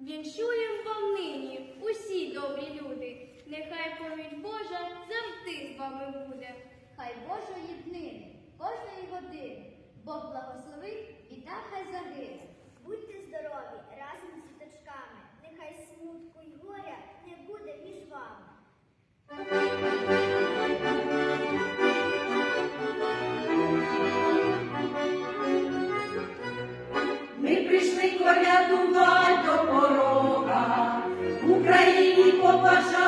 Віншуєм вам нині усі добрі люди. Нехай поміч Божа завжди з вами буде. Хай Божої днини, кожної години, Бог благословить і так хай загине. Колядувати до порога, Україні побажать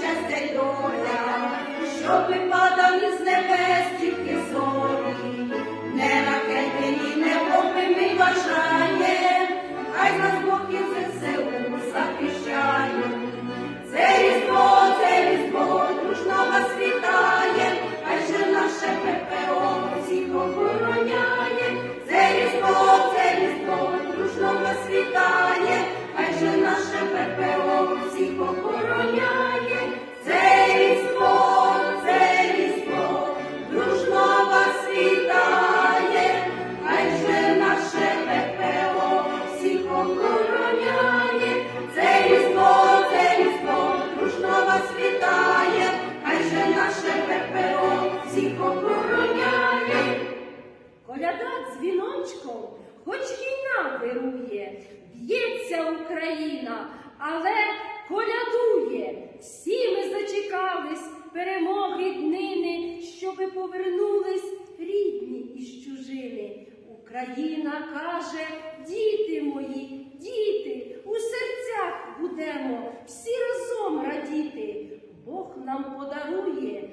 щастя й доля, щоби падали з небес тільки зорі, не ракети, ні не бажаєм, хай нас Бог і Це всіх охороняє. Це різдво, це різдво, дружно вас вітає, хай же наше. Це різдво, це різдво, дружно вас вітає, хай же наше ППО хоч війна вирує, б'ється Україна, але колядує. Всі ми зачекались перемоги днини, щоби повернулись рідні із чужини. Україна каже, діти мої, діти, у серцях будемо всі разом радіти. Бог нам подарує